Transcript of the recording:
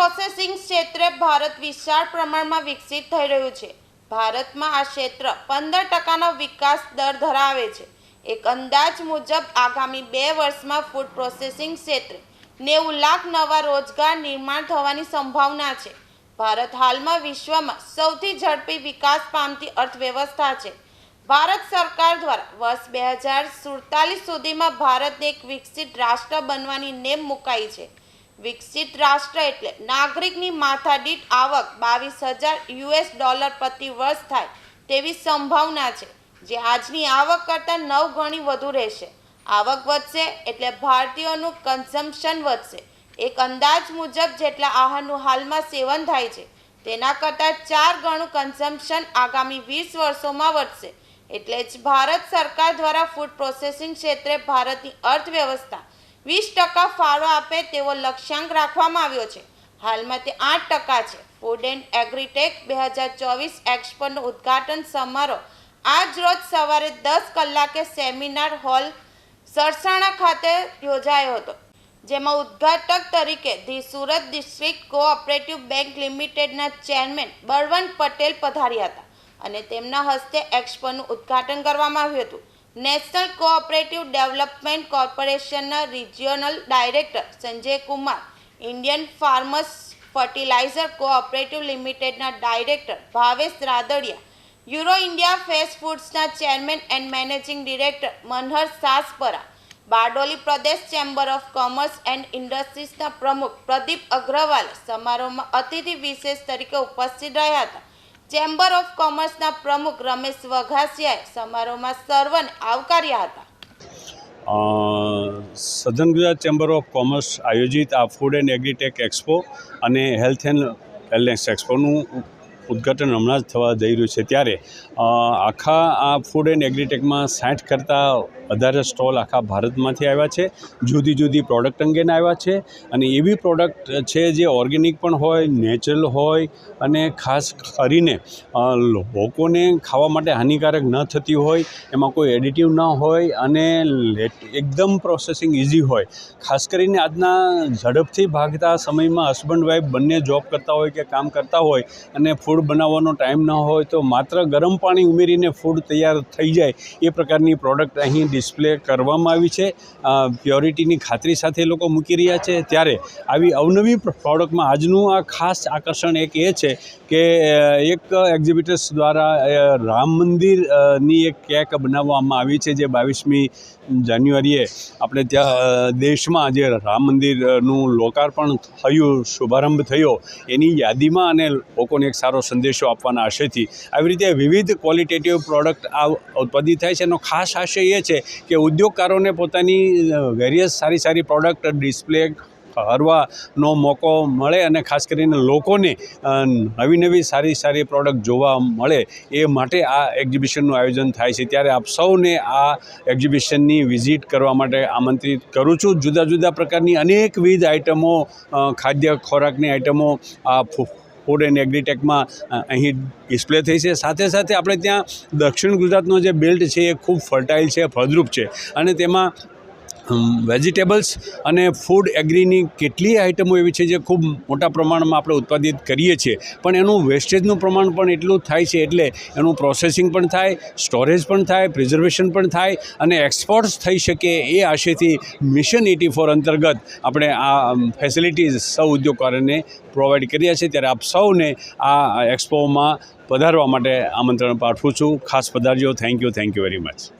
Processing ક્ષેત્રે ભારત વિશાળ પ્રમાણમાં વિકસિત થઈ રહ્યું છે. ભારતમાં આ ક્ષેત્ર પંદર ટકાનો વિકાસ દર ધરાવે છે. એક અંદાજ મુજબ આગામી બે વર્ષમાં ફૂડ પ્રોસેસિંગ ક્ષેત્રે નેવું લાખ નવા રોજગાર નિર્માણ થવાની સંભાવના છે. ભારત હાલમાં વિશ્વમાં સૌથી ઝડપી વિકાસ પામતી અર્થવ્યવસ્થા છે. ભારત સરકાર દ્વારા વર્ષ બે હજાર સુડતાલીસ સુધીમાં ભારતને એક વિકસિત રાષ્ટ્ર બનવાની નેમ મુકાઈ છે. વિકસિત રાષ્ટ્ર એટલે નાગરિકની માથાદીઠ આવક બાવીસ હજાર યુએસ ડોલર પ્રતિ વર્ષ થાય તેવી સંભાવના છે, જે આજની આવક કરતાં નવ ગણી વધુ રહેશે. આવક વધશે એટલે ભારતીયોનું કન્ઝમ્પશન વધશે. એક અંદાજ મુજબ જેટલા આહારનું હાલમાં સેવન થાય છે, તેના કરતાં ચાર ગણું કન્ઝમ્પશન આગામી વીસ વર્ષોમાં વધશે. એટલે જ ભારત સરકાર દ્વારા ફૂડ પ્રોસેસિંગ ક્ષેત્રે ભારતની અર્થવ્યવસ્થા વીસ ટકા ફાળો આપે તેવો લક્ષ્યાંક રાખવામાં આવ્યો છે. હાલમાં તે આઠ ટકા છે. ફૂડ એન્ડ એગ્રીટેક બે હજાર ચોવીસ એક્સપોનું ઉદ્ઘાટન સમારોહ આજ રોજ સવારે દસ કલાકે સેમિનાર હોલ સરસાણા ખાતે યોજાયો હતો. જેમાં ઉદ્ઘાટક તરીકે the Surat district cooperative bank લિમિટેડના ચેરમેન બળવંત પટેલ પધાર્યા હતા અને તેમના હસ્તે એક્સપોનું ઉદ્ઘાટન કરવામાં આવ્યું હતું. નેશનલ કોઓપરેટિવ ડેવલપમેન્ટ કોર્પોરેશનના regional director Sanjay Kumar, Indian farmers fertilizer cooperative લિમિટેડના director Bhavesh Radadiya, euro India fest ફૂડ્સના chairman and managing director Manhar Saspara, Bardoli Pradesh chamber of commerce and ઇન્ડસ્ટ્રીઝના પ્રમુખ પ્રદીપ અગ્રવાલ સમારોહમાં અતિથિ વિશેષ તરીકે ઉપસ્થિત રહ્યા હતા. ચેમ્બર ઓફ કોમર્સના પ્રમુખ રમેશ વઘાસિયાએ સમારોહમાં સર્વને આવકાર્યા હતા. સધન ગુજરાત ચેમ્બર ઓફ કોમર્સ આયોજિત આ ફૂડ એન્ડ એગ્રીટેક એક્સપો અને હેલ્થ એન્ડ વેલનેસ એક્સપોનું ઉદ્ઘાટન હમણાં જ થવા જઈ રહ્યું છે. ત્યારે આખા આ ફૂડ એન્ડ એગ્રીટેકમાં સાઠ કરતાં વધારે સ્ટોલ આખા ભારતમાંથી આવ્યા છે. જુદી જુદી પ્રોડક્ટ અંગેના આવ્યા છે. અને એવી પ્રોડક્ટ છે જે ઓર્ગેનિક પણ હોય નેચરલ હોય અને ખાસ કરીને લોકોને ખાવા માટે હાનિકારક ન થતી હોય, એમાં કોઈ એડિટિવ ન હોય અને એકદમ પ્રોસેસિંગ ઇઝી હોય. ખાસ કરીને આજના ઝડપથી ભાગતા સમયમાં હસબન્ડ વાઈફ બંને જોબ કરતા હોય કે કામ કરતા હોય અને ફૂડ બનાવવાનો ટાઈમ ન હોય તો માત્ર ગરમ પાણી ઉમેરીને ફૂડ તૈયાર થઈ જાય એ પ્રકારની પ્રોડક્ટ અહીં ડિસ્પ્લે કરવામાં આવી છે. પ્યોરિટીની ખાતરી સાથે લોકો મૂકી રહ્યા છે. ત્યારે આવી અવનવી પ્રોડક્ટમાં આજનું આ ખાસ આકર્ષણ એક એ છે કે એક એક્ઝિબિટર્સ દ્વારા રામ મંદિરની એક કેક બનાવવામાં આવી છે જે બાવીસમી જાન્યુઆરીએ આપણે ત્યાં દેશમાં જે રામ મંદિરનું લોકાર્પણ થયું, શુભારંભ થયો, એની યાદીમાં અને લોકોને એક સારો સંદેશો આપવાના આશયથી આવી રીતે વિવિધ ક્વોલિટેટિવ પ્રોડક્ટ આ ઉત્પાદિત થાય છે. એનો ખાસ આશય એ છે કે ઉદ્યોગકારોને પોતાની વેરિયસ સારી સારી પ્રોડક્ટ ડિસ્પ્લે કરવાનો મોકો મળે અને ખાસ કરીને લોકોને નવી નવી સારી સારી પ્રોડક્ટ જોવા મળે એ માટે આ એક્ઝિબિશનનું આયોજન થાય છે. ત્યારે આપ સૌને આ એક્ઝિબિશનની વિઝિટ કરવા માટે આમંત્રિત કરું છું. જુદા જુદા પ્રકારની અનેકવિધ આઇટમો ખાદ્ય ખોરાકની આઇટમો આ ફૂડ એન્ડ એગ્રીટેકમાં અહીં ડિસ્પ્લે થઈ છે. સાથે સાથે આપણે ત્યાં દક્ષિણ ગુજરાતનો જે બેલ્ટ છે એ ખૂબ ફર્ટાઇલ છે, ફળદ્રુપ છે. અને તેમાં વેજીટેબલ્સ અને ફૂડ એગ્રીની કેટલીય આઇટમો એવી છે જે ખૂબ મોટા પ્રમાણમાં આપણે ઉત્પાદિત કરીએ છીએ. પણ એનું વેસ્ટેજનું પ્રમાણ પણ એટલું થાય છે એટલે એનું પ્રોસેસિંગ પણ થાય સ્ટોરેજ પણ થાય પ્રિઝર્વેશન પણ થાય અને એક્સપોર્ટ્સ થઈ શકે એ આશયથી મિશન એટી ફોર અંતર્ગત આપણે આ ફેસિલિટીઝ સૌ ઉદ્યોગકારોને પ્રોવાઈડ કર્યા છે. ત્યારે આપ સૌને આ એક્સપોમાં પધારવા માટે આમંત્રણ પાઠવું છું. ખાસ પધારજો. Thank you thank you very much